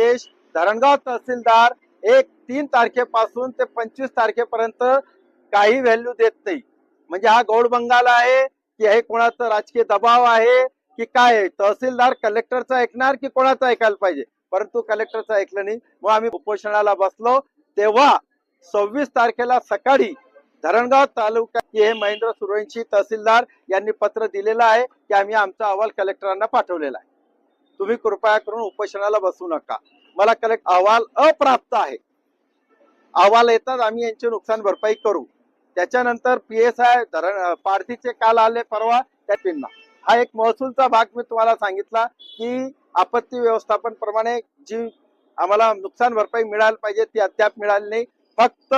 आदेश धरणगाव तहसीलदार एक तीन तारखेपासून ते पंचवीस तारखेपर्यंत काही व्हॅल्यू देत नाही. म्हणजे हा गौड बंगाल आहे की हे कोणाचा राजकीय दबाव आहे की काय तहसीलदार कलेक्टरचा ऐकणार की कोणाचं ऐकायला पाहिजे? परंतु कलेक्टरचं ऐकलं नाही. मग आम्ही उपोषणाला बसलो. तेव्हा सव्वीस तारखेला सकाळी धरणगाव तालुक्यात हे महेंद्र सुरवंशी तहसीलदार यांनी पत्र दिलेलं आहे की आम्ही आमचा अहवाल कलेक्टरांना पाठवलेला आहे. तुम्ही कृपया करून उपोषणाला बसू नका. मला कलेक्ट अहवाल अप्राप्त आहे. अहवाल येतात आम्ही यांची नुकसान भरपाई करू. त्याच्यानंतर पी एस आय धरण पारधीचे काल आले परवा त्या हा एक महसूलचा भाग मी तुम्हाला सांगितला की आपत्ती व्यवस्थापन प्रमाणे जी आम्हाला नुकसान भरपाई मिळायला पाहिजे ती अद्याप मिळाली नाही. फक्त